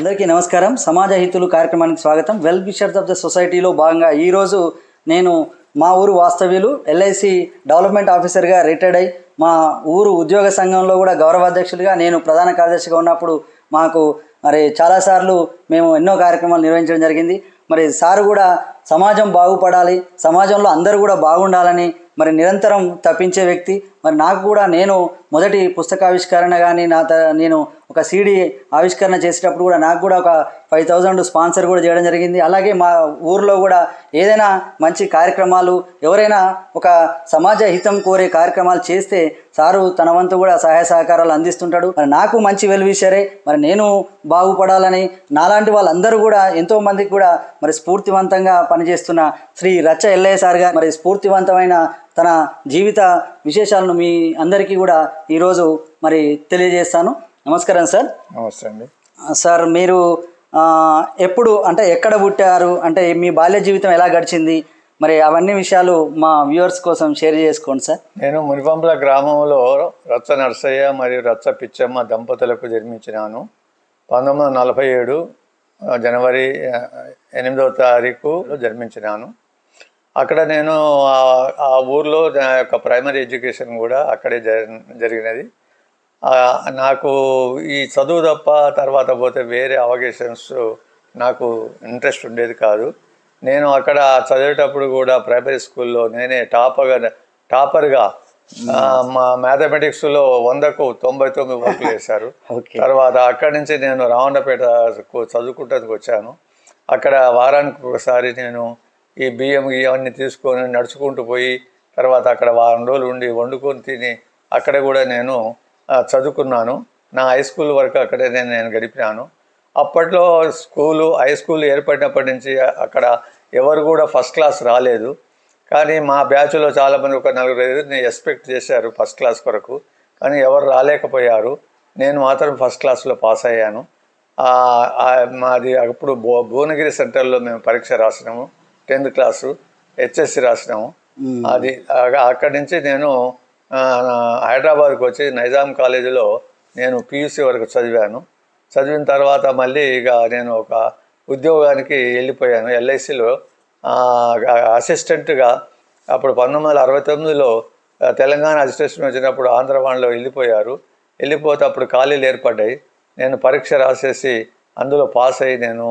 అందరికీ నమస్కారం. సమాజ హితులు కార్యక్రమానికి స్వాగతం. వెల్ విషర్స్ ఆఫ్ ద సొసైటీలో భాగంగా ఈరోజు నేను మా ఊరు వాస్తవ్యులు ఎల్ఐసి డెవలప్మెంట్ ఆఫీసర్గా రిటైర్డ్ అయి మా ఊరు ఉద్యోగ సంఘంలో కూడా గౌరవ అధ్యక్షులుగా నేను ప్రధాన కార్యదర్శిగా ఉన్నప్పుడు మాకు మరి చాలాసార్లు మేము ఎన్నో కార్యక్రమాలు నిర్వహించడం జరిగింది. మరి సార్ కూడా సమాజం బాగుపడాలి సమాజంలో అందరూ కూడా బాగుండాలని మరి నిరంతరం తప్పించే వ్యక్తి. మరి నాకు కూడా నేను మొదటి పుస్తకావిష్కరణ కానీ నా నేను ఒక సీడీ ఆవిష్కరణ చేసేటప్పుడు కూడా నాకు కూడా ఒక ఫైవ్ థౌజండ్ స్పాన్సర్ కూడా చేయడం జరిగింది. అలాగే మా ఊర్లో కూడా ఏదైనా మంచి కార్యక్రమాలు ఎవరైనా ఒక సమాజ హితం కోరే కార్యక్రమాలు చేస్తే సారు తన వంతు కూడా సహాయ సహకారాలు అందిస్తుంటాడు. మరి నాకు మంచి వెల్విషరే మరి నేను బాగుపడాలని నాలాంటి వాళ్ళందరూ కూడా ఎంతో మందికి కూడా మరి స్ఫూర్తివంతంగా పనిచేస్తున్న శ్రీ రచ్చ ఎల్లయ్య సార్ గారు మరి స్ఫూర్తివంతమైన తన జీవిత విశేషాలను మీ అందరికీ కూడా ఈరోజు మరి తెలియజేస్తాను. నమస్కారం సార్. నమస్తే అండి. సార్ మీరు ఎప్పుడు అంటే ఎక్కడ పుట్టారు? అంటే మీ బాల్య జీవితం ఎలా గడిచింది? మరి అవన్నీ విషయాలు మా వ్యూవర్స్ కోసం షేర్ చేసుకోండి సార్. నేను మునిపంపుల గ్రామంలో రచ్చ నర్సయ్య మరియు రచ్చ పిచ్చమ్మ దంపతులకు జన్మించినాను. పంతొమ్మిది వందల నలభై ఏడు జనవరి ఎనిమిదవ తారీఖు జన్మించినాను. అక్కడ నేను ఆ- ఊర్లో నా యొక్క ప్రైమరీ ఎడ్యుకేషన్ కూడా అక్కడే జరి- జరిగినది. నాకు ఈ చదువు తప్ప తర్వాత పోతే వేరే అవగేషన్స్ నాకు ఇంట్రెస్ట్ ఉండేది కాదు. నేను అక్కడ చదివేటప్పుడు కూడా ప్రైమరీ స్కూల్లో నేనే టాపర్గా టాపర్గా ఆ, మా మ్యాథమెటిక్స్లో వందకు తొంభై తొమ్మిది మార్కులు వేశారు. తర్వాత అక్కడి నుంచి నేను రావణపేట చదువుకుంటానికి వచ్చాను. అక్కడ వారానికి ఒకసారి నేను ఈ బియ్యం ఇవన్నీ తీసుకొని నడుచుకుంటూ పోయి తర్వాత అక్కడ వారం రోజులు ఉండి వండుకొని తిని అక్కడ కూడా నేను చదువుకున్నాను. నా హై స్కూల్ వరకు అక్కడే నేను నేను గడిపినాను. అప్పట్లో స్కూలు హై స్కూల్ ఏర్పడినప్పటి నుంచి అక్కడ ఎవరు కూడా ఫస్ట్ క్లాస్ రాలేదు. కానీ మా బ్యాచ్లో చాలామంది ఒక నలుగురు ఐదుగురిని ఎక్స్పెక్ట్ చేశారు ఫస్ట్ క్లాస్ కొరకు. కానీ ఎవరు రాలేకపోయారు. నేను మాత్రం ఫస్ట్ క్లాస్లో పాస్ అయ్యాను. మాది అప్పుడు భు భువనగిరి సెంటర్లో మేము పరీక్ష రాసినాము. టెన్త్ క్లాసు హెచ్ఎస్సి రాసినాము. అది అక్కడి నుంచి నేను హైదరాబాద్కి వచ్చి నైజాం కాలేజీలో నేను పియూసీ వరకు చదివాను. చదివిన తర్వాత మళ్ళీ ఇక నేను ఒక ఉద్యోగానికి వెళ్ళిపోయాను. ఎల్ఐసిలో అసిస్టెంట్గా అప్పుడు పంతొమ్మిది వందల అరవై తొమ్మిదిలో తెలంగాణ అసిస్టెంట్ వచ్చినప్పుడు ఆంధ్రవాణిలో వెళ్ళిపోయారు. వెళ్ళిపోతే అప్పుడు ఖాళీలు ఏర్పడ్డాయి. నేను పరీక్ష రాసేసి అందులో పాస్ అయ్యి నేను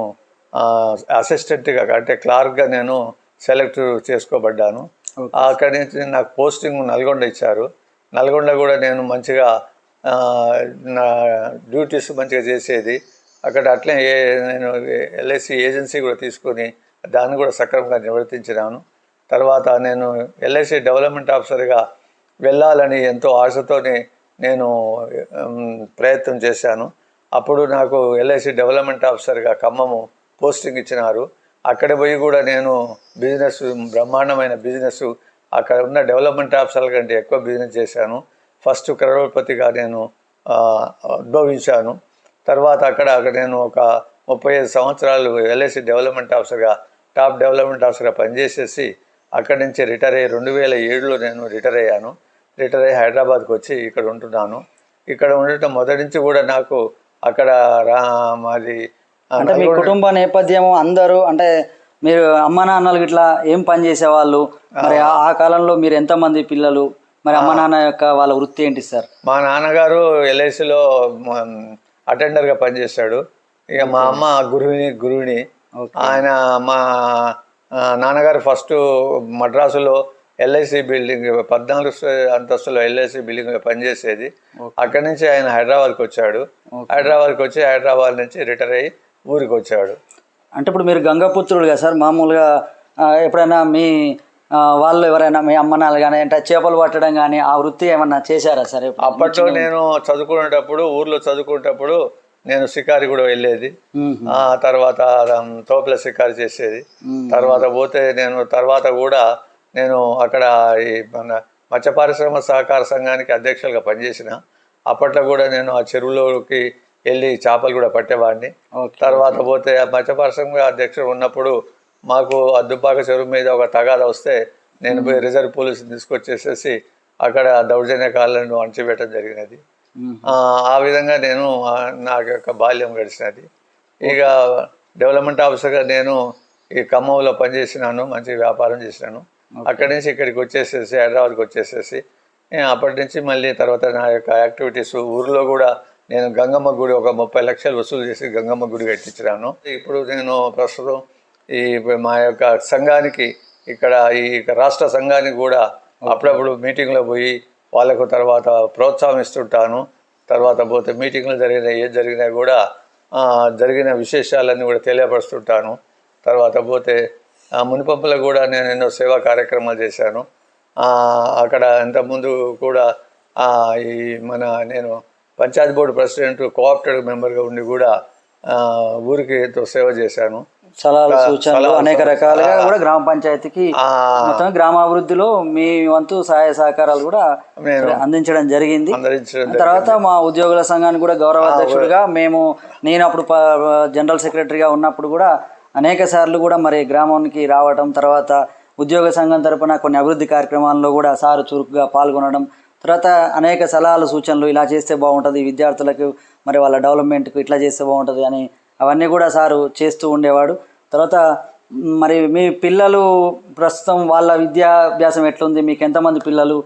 అసిస్టెంట్గా అంటే క్లార్క్గా నేను సెలెక్ట్ చేసుకోబడ్డాను. అక్కడి నుంచి నాకు పోస్టింగ్ నల్గొండ ఇచ్చారు. నల్గొండ కూడా నేను మంచిగా నా డ్యూటీస్ మంచిగా చేసేది. అక్కడ అట్లే ఏ నేను ఎల్ఐసి ఏజెన్సీ కూడా తీసుకొని దాన్ని కూడా సక్రమంగా నిర్వర్తించినాను. తర్వాత నేను ఎల్ఐసి డెవలప్మెంట్ ఆఫీసర్గా వెళ్ళాలని ఎంతో ఆశతోనే నేను ప్రయత్నం చేశాను. అప్పుడు నాకు ఎల్ఐసి డెవలప్మెంట్ ఆఫీసర్గా ఖమ్మము పోస్టింగ్ ఇచ్చినారు. అక్కడ పోయి కూడా నేను బిజినెస్ బ్రహ్మాండమైన బిజినెస్ అక్కడ ఉన్న డెవలప్మెంట్ ఆఫీసర్ల కంటే ఎక్కువ బిజినెస్ చేశాను. ఫస్ట్ కరోడ్పతిగా నేను ఉద్భవించాను. తర్వాత అక్కడ అక్కడ నేను ఒక ముప్పై ఐదు సంవత్సరాలు ఎల్ఐసి డెవలప్మెంట్ ఆఫీసర్గా టాప్ డెవలప్మెంట్ ఆఫీసర్గా పనిచేసేసి అక్కడి నుంచి రిటైర్ అయ్యి రెండు వేల ఏడులో నేను రిటైర్ అయ్యాను. రిటైర్ అయ్యి హైదరాబాద్కి వచ్చి ఇక్కడ ఉంటున్నాను. ఇక్కడ ఉండటం మొదటి నుంచి కూడా నాకు అక్కడ రా మాది అంటే మీ కుటుంబ నేపథ్యము అందరూ అంటే మీరు అమ్మ నాన్నలు ఇట్లా ఏం పని చేసేవాళ్ళు? మరి ఆ- కాలంలో మీరు ఎంతమంది పిల్లలు? మరి అమ్మ నాన్న యొక్క వాళ్ళ వృత్తి ఏంటి సార్? మా నాన్నగారు ఎల్ఐసిలో అటెండర్గా పనిచేశాడు. ఇక మా అమ్మ గురువిని గురువిని. ఆయన మా నాన్నగారు ఫస్ట్ మద్రాసులో ఎల్ఐసి బిల్డింగ్ పద్నాలుగు అంతస్తులో ఎల్ఐసి బిల్డింగ్ పనిచేసేది. అక్కడి నుంచి ఆయన హైదరాబాద్కి వచ్చాడు. హైదరాబాద్కి వచ్చి హైదరాబాద్ నుంచి రిటైర్ అయ్యి ఊరికి వచ్చాడు అంటే ఇప్పుడు మీరు గంగపుత్రుడు కదా సార్ మామూలుగా ఎప్పుడైనా మీ వాళ్ళు ఎవరైనా మీ అమ్మ నాన్న కానీ అంటే చేపలు పట్టడం కానీ ఆ వృత్తి ఏమన్నా చేశారా సార్? అప్పట్లో నేను చదువుకునేటప్పుడు ఊర్లో చదువుకునేటప్పుడు నేను షికారి కూడా వెళ్ళేది. ఆ తర్వాత తోపుల షికారు చేసేది. తర్వాత పోతే నేను తర్వాత కూడా నేను అక్కడ ఈ మన మత్స్య పారిశ్రమ సహకార సంఘానికి అధ్యక్షులుగా పనిచేసిన అప్పట్లో కూడా నేను ఆ చెరువులోకి వెళ్ళి చేపలు కూడా పట్టేవాడిని. తర్వాత పోతే ఆ మత్స్య పారిశ్రమ అధ్యక్షుడు ఉన్నప్పుడు మాకు ఆ దుబ్బాక చెరువు మీద ఒక తగాద వస్తే నేను పోయి రిజర్వ్ పోలీసుని తీసుకొచ్చేసేసి అక్కడ దౌర్జన్యకాలను అణచివేయటం జరిగినది. ఆ విధంగా నేను ఆ, నా యొక్క బాల్యం గడిచినది. ఇక డెవలప్మెంట్ ఆఫీసర్గా నేను ఈ ఖమ్మంలో పనిచేసినాను మంచి వ్యాపారం చేసినాను. అక్కడి నుంచి ఇక్కడికి వచ్చేసేసి హైదరాబాద్కి వచ్చేసేసి అప్పటి నుంచి మళ్ళీ తర్వాత నా యొక్క యాక్టివిటీస్ ఊర్లో కూడా నేను గంగమ్మ గుడి ఒక ముప్పై లక్షలు వసూలు చేసి గంగమ్మ గుడి కట్టించినాను. ఇప్పుడు నేను ప్రస్తుతం ఈ మా యొక్క సంఘానికి ఇక్కడ ఈ రాష్ట్ర సంఘానికి కూడా అప్పుడప్పుడు మీటింగ్లో పోయి వాళ్ళకు తర్వాత ప్రోత్సాహం ఇస్తుంటాను తర్వాత పోతే మీటింగ్లు జరిగిన ఏది జరిగినా కూడా జరిగిన విశేషాలన్నీ కూడా తెలియపరుస్తుంటాను. తర్వాత పోతే ఆ, మునిపంపులో కూడా నేను ఎన్నో సేవా కార్యక్రమాలు చేశాను. అక్కడ ఇంతకుముందు కూడా ఈ మన నేను పంచాయతీ బోర్డు ప్రెసిడెంట్ కోఆప్టెడ్ మెంబర్గా ఉండి కూడా ఊరికి సేవ చేశాను. సలహాలు సూచనలు అనేక రకాలుగా కూడా గ్రామ పంచాయతీకి మొత్తం గ్రామాభివృద్ధిలో మీ వంతు సహాయ సహకారాలు కూడా అందించడం జరిగింది. తర్వాత మా ఉద్యోగుల సంఘానికి కూడా గౌరవ అధ్యక్షుడిగా మేము నేను అప్పుడు జనరల్ సెక్రటరీగా ఉన్నప్పుడు కూడా అనేక సార్లు కూడా మరి గ్రామానికి రావడం తర్వాత ఉద్యోగ సంఘం తరపున కొన్ని అభివృద్ధి కార్యక్రమాల్లో కూడా సారు చురుకుగా పాల్గొనడం తర్వాత అనేక సలహాలు సూచనలు ఇలా చేస్తే బాగుంటుంది విద్యార్థులకు మరి వాళ్ళ డెవలప్మెంట్కు ఇట్లా చేస్తే బాగుంటుంది అని అవన్నీ కూడా సారు చేస్తూ ఉండేవాడు. తర్వాత మరి మీ పిల్లలు ప్రస్తుతం వాళ్ళ విద్యాభ్యాసం ఎట్లుంది? మీకు ఎంతమంది పిల్లలు?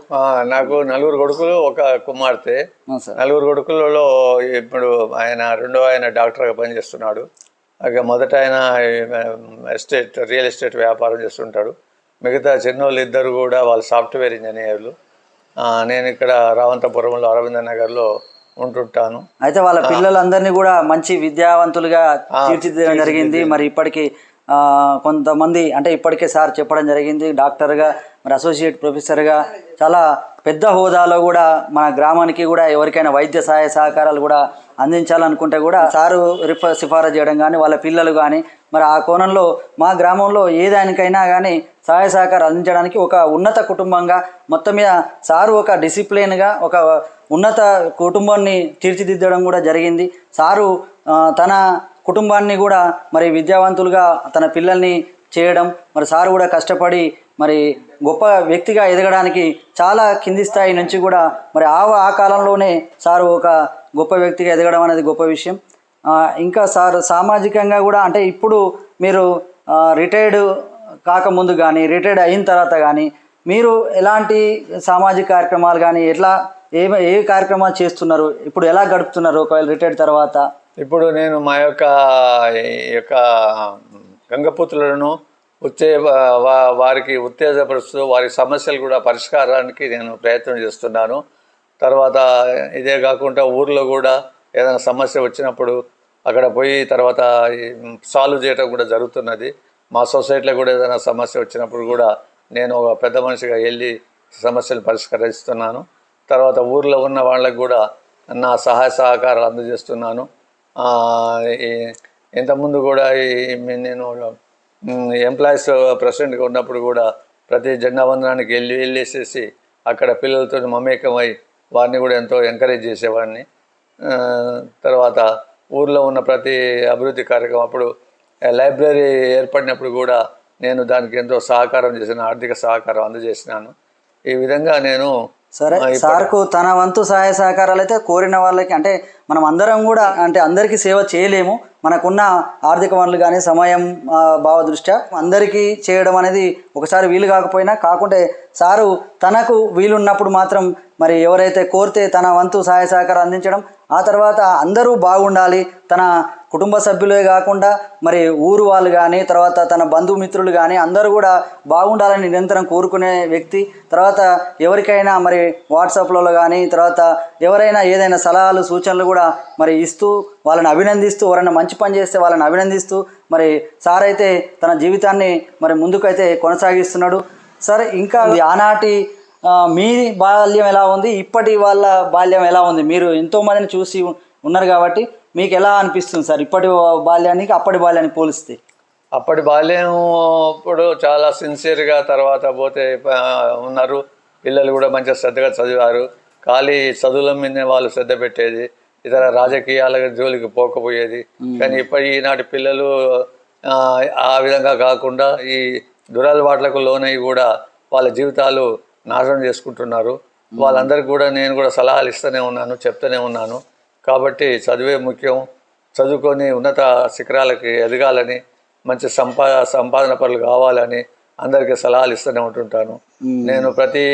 నాకు నలుగురు కొడుకులు ఒక కుమార్తె. నలుగురు కొడుకులలో ఇప్పుడు ఆయన రెండో ఆయన డాక్టర్గా పనిచేస్తున్నాడు. ఇక మొదట ఆయన ఎస్టేట్ రియల్ ఎస్టేట్ వ్యాపారం చేస్తుంటాడు. మిగతా చిన్నోళ్ళు ఇద్దరు కూడా వాళ్ళు సాఫ్ట్వేర్ ఇంజనీర్లు. నేను ఇక్కడ రావంతపురంలో అరవింద నగర్లో ఉంటుంటాను. అయితే వాళ్ళ పిల్లలందరినీ కూడా మంచి విద్యావంతులుగా తీర్చిదిద్దడం జరిగింది. మరి ఇప్పటికి ఆ, కొంతమంది అంటే ఇప్పటికే సార్ చెప్పడం జరిగింది డాక్టర్గా మరి అసోసియేట్ ప్రొఫెసర్గా చాలా పెద్ద హోదాలో కూడా మన గ్రామానికి కూడా ఎవరికైనా వైద్య సహాయ సహకారాలు కూడా అందించాలనుకుంటే కూడా సారు రిఫ సిఫారసు చేయడం కానీ వాళ్ళ పిల్లలు కానీ మరి ఆ కోణంలో మా గ్రామంలో ఏదానికైనా కానీ సహాయ సహకారం అందించడానికి ఒక ఉన్నత కుటుంబంగా మొత్తం మీద సారు ఒక డిసిప్లిన్గా ఒక ఉన్నత కుటుంబాన్ని తీర్చిదిద్దడం కూడా జరిగింది. సారు తన కుటుంబాన్ని కూడా మరి విద్యావంతులుగా తన పిల్లల్ని చేయడం మరి సారు కూడా కష్టపడి మరి గొప్ప వ్యక్తిగా ఎదగడానికి చాలా కింది స్థాయి నుంచి కూడా మరి ఆ ఆ కాలంలోనే సారు ఒక గొప్ప వ్యక్తిగా ఎదగడం అనేది గొప్ప విషయం. ఇంకా సార్ సామాజికంగా కూడా అంటే ఇప్పుడు మీరు రిటైర్డ్ కాకముందు కానీ రిటైర్డ్ అయిన తర్వాత కానీ మీరు ఎలాంటి సామాజిక కార్యక్రమాలు కానీ ఎట్లా ఏ ఏ కార్యక్రమాలు చేస్తున్నారు? ఇప్పుడు ఎలా గడుపుతున్నారు ఒకవేళ రిటైర్డ్ తర్వాత? ఇప్పుడు నేను మా యొక్క యొక్క గంగపుత్రులను ఉత్తే వా- వారికి ఉత్తేజపరుస్తూ వారి సమస్యలు కూడా పరిష్కారానికి నేను ప్రయత్నం చేస్తున్నాను. తర్వాత ఇదే కాకుండా ఊర్లో కూడా ఏదైనా సమస్య వచ్చినప్పుడు అక్కడ పోయి తర్వాత సాల్వ్ చేయటం కూడా జరుగుతున్నది. మా సొసైటీలో కూడా ఏదైనా సమస్య వచ్చినప్పుడు కూడా నేను ఒక పెద్ద మనిషిగా వెళ్ళి సమస్యలు పరిష్కరిస్తున్నాను. తర్వాత ఊర్లో ఉన్న వాళ్ళకు కూడా నా సహాయ సహకారాలు అందజేస్తున్నాను. ఈ- ఇంతకుముందు కూడా ఈ నేను ఎంప్లాయీస్ ప్రెసిడెంట్గా ఉన్నప్పుడు కూడా ప్రతి జెండా వందనానికి వెళ్ళి వెళ్ళేసేసి అక్కడ పిల్లలతో మమేకమై వారిని కూడా ఎంతో ఎంకరేజ్ చేసేవాడిని. తర్వాత ఊర్లో ఉన్న ప్రతి అభివృద్ధి కార్యక్రమం అప్పుడు లైబ్రరీ ఏర్పడినప్పుడు కూడా నేను దానికి ఎంతో సహకారం చేసిన ఆర్థిక సహకారం అందజేసినాను. ఈ విధంగా నేను సరే సార్కు తన వంతు సహాయ సహకారాలు అయితే కోరిన వాళ్ళకి అంటే మనం అందరం కూడా అంటే అందరికీ సేవ చేయలేము. మనకున్న ఆర్థిక వనరులు కానీ సమయం భావ దృష్ట్యా అందరికీ చేయడం అనేది ఒకసారి వీలు కాకపోయినా కాకుంటే సారు తనకు వీలున్నప్పుడు మాత్రం మరి ఎవరైతే కోరితే తన వంతు సహాయ సహకారం అందించడం ఆ తర్వాత అందరూ బాగుండాలి. తన కుటుంబ సభ్యులే కాకుండా మరి ఊరు వాళ్ళు కానీ తర్వాత తన బంధుమిత్రులు కానీ అందరూ కూడా బాగుండాలని నిరంతరం కోరుకునే వ్యక్తి. తర్వాత ఎవరికైనా మరి వాట్సాప్లలో కానీ తర్వాత ఎవరైనా ఏదైనా సలహాలు సూచనలు కూడా మరి ఇస్తూ వాళ్ళని అభినందిస్తూ ఎవరైనా మంచి పని చేస్తే వాళ్ళని అభినందిస్తూ మరి సార్ అయితే తన జీవితాన్ని మరి ముందుకైతే కొనసాగిస్తున్నాడు. సరే ఇంకా ఆనాటి మీ బాల్యం ఎలా ఉంది? ఇప్పటి వాళ్ళ బాల్యం ఎలా ఉంది? మీరు ఎంతో మందిని చూసి ఉన్నారు కాబట్టి మీకు ఎలా అనిపిస్తుంది సార్? ఇప్పటి బాల్యానికి అప్పటి బాల్యానికి పోలిస్తే? అప్పటి బాల్యం అప్పుడు చాలా సిన్సియర్గా తర్వాత పోతే ఉన్నారు. పిల్లలు కూడా మంచిగా శ్రద్ధగా చదివారు. ఖాళీ చదువుల మీదనే వాళ్ళు శ్రద్ధ పెట్టేది. ఇతర రాజకీయాల జోలికి పోకపోయేది. కానీ ఇప్పటి ఈనాటి పిల్లలు ఆ విధంగా కాకుండా ఈ దురలవాట్లకు లోనై కూడా వాళ్ళ జీవితాలు నాశనం చేసుకుంటున్నారు. వాళ్ళందరికీ కూడా నేను కూడా సలహాలు ఇస్తూనే ఉన్నాను చెప్తూనే ఉన్నాను. కాబట్టి చదివే ముఖ్యం. చదువుకొని ఉన్నత శిఖరాలకి ఎదగాలని మంచి సంపా సంపాదన పనులు కావాలని అందరికీ సలహాలు ఇస్తూనే ఉంటుంటాను. నేను ప్రతి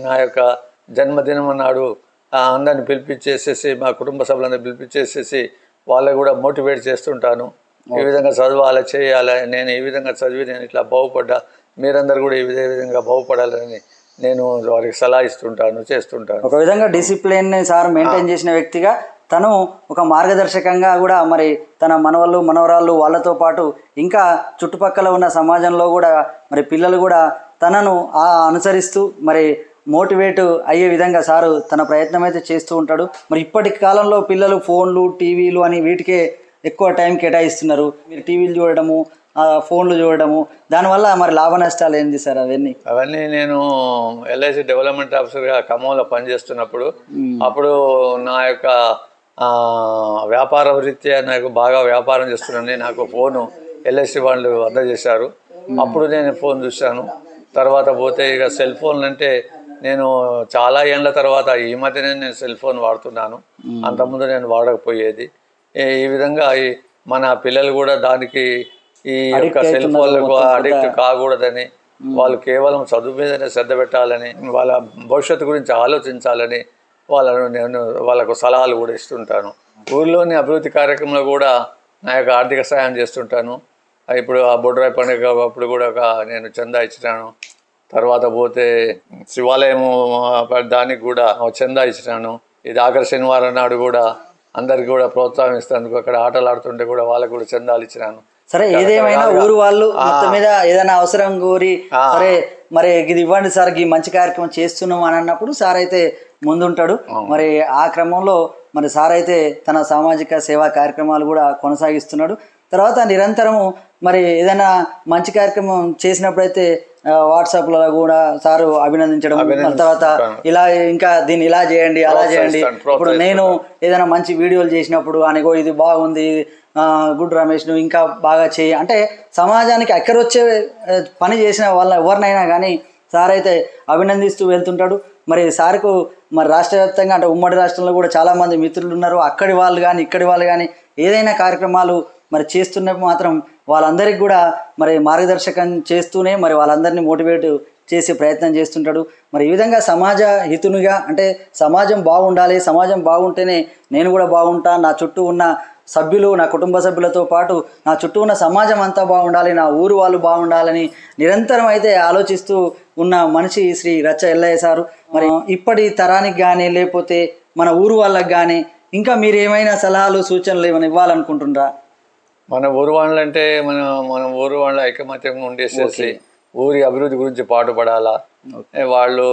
నా యొక్క జన్మదినం నాడు ఆ అందరిని పిలిపించేసేసి మా కుటుంబ సభ్యులందరినీ పిలిపించేసేసి వాళ్ళని కూడా మోటివేట్ చేస్తుంటాను. ఈ విధంగా చదవాలి చేయాలి నేను ఈ విధంగా చదివి నేను ఇట్లా బాగుపడ్డా మీరందరూ కూడా ఈ విధే విధంగా బాగుపడాలని నేను వారికి సలహా ఇస్తుంటాను చేస్తుంటాను. ఒక విధంగా డిసిప్లిన్ సార్ మెయింటైన్ చేసిన వ్యక్తిగా తను ఒక మార్గదర్శకంగా కూడా మరి తన మనవళ్ళు మనవరాళ్ళు వాళ్ళతో పాటు ఇంకా చుట్టుపక్కల ఉన్న సమాజంలో కూడా మరి పిల్లలు కూడా తనను ఆ అనుసరిస్తూ మరి మోటివేట్ అయ్యే విధంగా సారు తన ప్రయత్నం అయితే చేస్తూ ఉంటాడు. మరి ఇప్పటి కాలంలో పిల్లలు ఫోన్లు టీవీలు అని వీటికే ఎక్కువ టైం కేటాయిస్తున్నారు. మీరు టీవీలు చూడడము ఫోన్లు చూడడము దానివల్ల మరి లాభ నష్టాలు ఏంది సార్ అవన్నీ? అవన్నీ నేను ఎల్ఐసి డెవలప్మెంట్ ఆఫీసర్గా ఖమ్మంలో పనిచేస్తున్నప్పుడు అప్పుడు నా యొక్క వ్యాపార వృత్తి నాకు బాగా వ్యాపారం చేస్తున్నాను నాకు ఫోను ఎల్ఐసి వాళ్ళు అందజేశారు అప్పుడు నేను ఫోన్ చూశాను. తర్వాత పోతే ఇక సెల్ ఫోన్ అంటే నేను చాలా ఏళ్ళ తర్వాత ఈ మధ్యనే నేను సెల్ ఫోన్ వాడుతున్నాను. అంతకుముందు నేను వాడకపోయేది. ఈ- విధంగా మన పిల్లలు కూడా దానికి ఈ యొక్క సెల్ ఫోన్లకు అడిక్ట్ కాకూడదని వాళ్ళు కేవలం చదువు మీదనే శ్రద్ధ పెట్టాలని వాళ్ళ భవిష్యత్తు గురించి ఆలోచించాలని వాళ్ళను నేను వాళ్ళకు సలహాలు కూడా ఇస్తుంటాను. ఊళ్ళోని అభివృద్ధి కార్యక్రమంలో కూడా నా యొక్క ఆర్థిక సహాయం చేస్తుంటాను. ఇప్పుడు ఆ బొడ్రాయి పండుగ అప్పుడు కూడా ఒక నేను చందా ఇచ్చినాను. తర్వాత పోతే శివాలయం దానికి కూడా చందా ఇచ్చినాను. ఇది ఆఖరి శనివారం నాడు కూడా అందరికి కూడా ప్రోత్సాహం ఇస్తాను అక్కడ ఆటలు ఆడుతుంటే కూడా వాళ్ళకు కూడా చందాలు ఇచ్చినాను. సరే ఏదేమైనా ఊరు వాళ్ళు మొత్తం మీద ఏదైనా అవసరం కోరి సరే మరి ఇది ఇవ్వండి సార్ ఈ మంచి కార్యక్రమం చేస్తున్నాం అని అన్నప్పుడు సార్ అయితే ముందుంటాడు. మరి ఆ క్రమంలో మరి సార్ అయితే తన సామాజిక సేవా కార్యక్రమాలు కూడా కొనసాగిస్తున్నాడు. తర్వాత నిరంతరము మరి ఏదైనా మంచి కార్యక్రమం చేసినప్పుడైతే వాట్సాప్లో కూడా సారు అభినందించడం. తర్వాత ఇలా ఇంకా దీన్ని ఇలా చేయండి అలా చేయండి. ఇప్పుడు నేను ఏదైనా మంచి వీడియోలు చేసినప్పుడు అనేగో ఇది బాగుంది గుడ్ రమేష్ నువ్వు ఇంకా బాగా చేయి. అంటే సమాజానికి అక్కరొచ్చే ఆ, పని చేసిన వాళ్ళ ఎవరినైనా కానీ సార్ అయితే అభినందిస్తూ వెళ్తుంటాడు. మరి సార్కు మరి రాష్ట్ర వ్యాప్తంగా అంటే ఉమ్మడి రాష్ట్రంలో కూడా చాలామంది మిత్రులు ఉన్నారు. అక్కడి వాళ్ళు కానీ ఇక్కడి వాళ్ళు కానీ ఏదైనా కార్యక్రమాలు మరి చేస్తున్నప్పుడు మాత్రం వాళ్ళందరికీ కూడా మరి మార్గదర్శకం చేస్తూనే మరి వాళ్ళందరినీ మోటివేట్ చేసే ప్రయత్నం చేస్తుంటాడు. మరి ఈ విధంగా సమాజ హితునిగా అంటే సమాజం బాగుండాలి సమాజం బాగుంటేనే నేను కూడా బాగుంటా నా చుట్టూ ఉన్న సభ్యులు నా కుటుంబ సభ్యులతో పాటు నా చుట్టూ ఉన్న సమాజం అంతా బాగుండాలి నా ఊరు వాళ్ళు బాగుండాలని నిరంతరం అయితే ఆలోచిస్తూ ఉన్న మనిషి శ్రీ రచ్చ ఎల్లయ్య సారు. మరి ఇప్పటి తరానికి కానీ లేకపోతే మన ఊరు వాళ్ళకి కానీ ఇంకా మీరు ఏమైనా సలహాలు సూచనలు ఏమైనా ఇవ్వాలనుకుంటున్నారా? మన ఊరు వాళ్ళు అంటే మన మన ఊరు వాళ్ళ ఐకమత్యంగా ఉండేసేసి ఊరి అభివృద్ధి గురించి పాటుపడాలా వాళ్ళు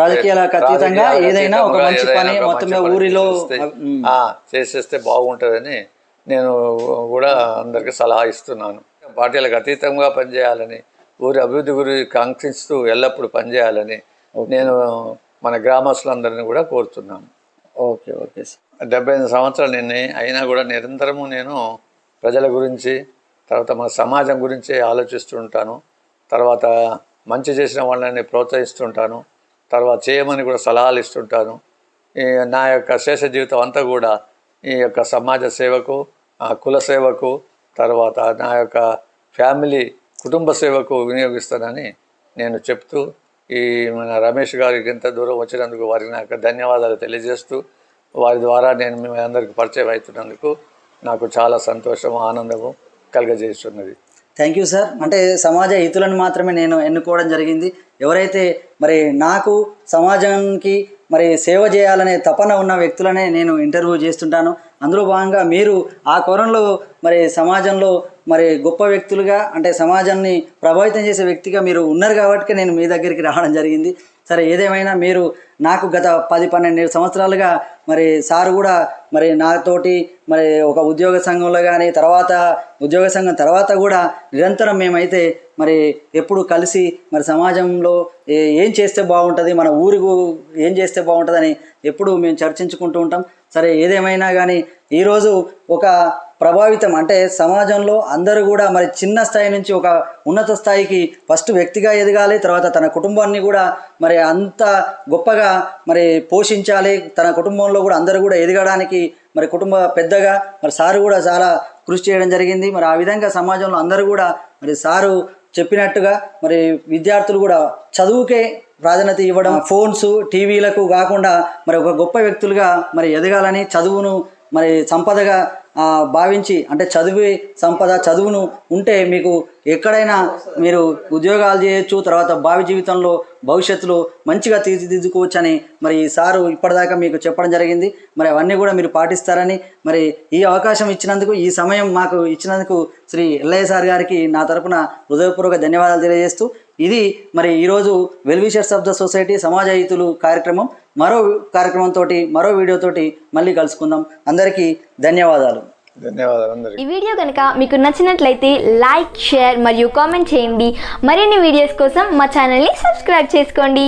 రాజకీయాలకు అతీతంగా ఏదైనా ఒక మంచి పని మొత్తం ఊరిలో చేసేస్తే బాగుంటుందని నేను కూడా అందరికి సలహా ఇస్తున్నాను. పార్టీలకు అతీతంగా పనిచేయాలని ఊరి అభివృద్ధి గురించి కాంక్షిస్తూ ఎల్లప్పుడూ పనిచేయాలని నేను మన గ్రామస్తులందరినీ కూడా కోరుతున్నాను. Okay okay sir. డెబ్బై ఎనిమిది సంవత్సరాలు నేను అయినా కూడా నిరంతరము నేను ప్రజల గురించి తర్వాత మన సమాజం గురించి ఆలోచిస్తుంటాను. తర్వాత మంచి చేసిన వాళ్ళని ప్రోత్సహిస్తుంటాను. తర్వాత చేయమని కూడా సలహాలు ఇస్తుంటాను. ఈ నా యొక్క శేష జీవితం అంతా కూడా ఈ యొక్క సమాజ సేవకు ఆ కుల సేవకు తర్వాత నా యొక్క ఫ్యామిలీ కుటుంబ సేవకు వినియోగిస్తానని నేను చెప్తూ ఈ మన రమేష్ గారికి ఇంత దూరం వచ్చినందుకు వారికి నాకు ధన్యవాదాలు తెలియజేస్తూ వారి ద్వారా నేను మీ అందరికీ పరిచయం అవుతున్నందుకు నాకు చాలా సంతోషం ఆనందము కలగజేస్తున్నది. థ్యాంక్ యూ సార్ అంటే సమాజ హితులను మాత్రమే నేను ఎన్నుకోవడం జరిగింది. ఎవరైతే మరి నాకు సమాజానికి మరి సేవ చేయాలనే తపన ఉన్న వ్యక్తులనే నేను ఇంటర్వ్యూ చేస్తుంటాను. అందులో భాగంగా మీరు ఆ కోణంలో మరి సమాజంలో మరి గొప్ప వ్యక్తులుగా అంటే సమాజాన్ని ప్రభావితం చేసే వ్యక్తిగా మీరు ఉన్నారు కాబట్టి నేను మీ దగ్గరికి రావడం జరిగింది. సరే ఏదేమైనా మీరు నాకు గత పది పన్నెండు సంవత్సరాలుగా మరి సార్ కూడా మరి నాతోటి మరి ఒక ఉద్యోగ సంఘంలో కానీ తర్వాత ఉద్యోగ సంఘం తర్వాత కూడా నిరంతరం మేమైతే మరి ఎప్పుడు కలిసి మరి సమాజంలో ఏం చేస్తే బాగుంటుంది మన ఊరికి ఏం చేస్తే బాగుంటుందని ఎప్పుడు మేము చర్చించుకుంటూ ఉంటాం. సరే ఏదేమైనా కానీ ఈరోజు ఒక ప్రభావితం. అంటే సమాజంలో అందరూ కూడా మరి చిన్న స్థాయి నుంచి ఒక ఉన్నత స్థాయికి ఫస్ట్ వ్యక్తిగా ఎదగాలి తర్వాత తన కుటుంబాన్ని కూడా మరి అంత గొప్పగా మరి పోషించాలి. తన కుటుంబంలో కూడా అందరూ కూడా ఎదగడానికి మరి కుటుంబ పెద్దగా మరి సారు కూడా చాలా కృషి చేయడం జరిగింది. మరి ఆ విధంగా సమాజంలో అందరూ కూడా మరి సారు చెప్పినట్టుగా మరి విద్యార్థులు కూడా చదువుకే ప్రాధాన్యత ఇవ్వడం ఫోన్స్ టీవీలకు కాకుండా మరి ఒక గొప్ప వ్యక్తులుగా మరి ఎదగాలని చదువును మరి సంపదగా భావించి అంటే చదివే సంపద చదువును ఉంటే మీకు ఎక్కడైనా మీరు ఉద్యోగాలు చేయొచ్చు తర్వాత భావి జీవితంలో భవిష్యత్తులో మంచిగా తీర్చిదిద్దుకోవచ్చు అని మరి ఈ సారు ఇప్పటిదాకా మీకు చెప్పడం జరిగింది. మరి అవన్నీ కూడా మీరు పాటిస్తారని మరి ఈ అవకాశం ఇచ్చినందుకు ఈ సమయం మాకు ఇచ్చినందుకు శ్రీ ఎల్లయ్య సార్ గారికి నా తరపున హృదయపూర్వక ధన్యవాదాలు తెలియజేస్తూ ఇది మరి ఈరోజు వెల్విషర్స్ ఆఫ్ ద సొసైటీ సమాజ హితులు కార్యక్రమం. మరో కార్యక్రమంతో మరో వీడియోతోటి మళ్ళీ కలుసుకుందాం. అందరికీ ధన్యవాదాలు. ధన్యవాదాలు అందరికీ. ఈ వీడియో కనుక మీకు నచ్చినట్లయితే లైక్ షేర్ మరియు కామెంట్ చేయండి. మరిన్ని వీడియోస్ కోసం మా ఛానల్ని సబ్స్క్రైబ్ చేసుకోండి.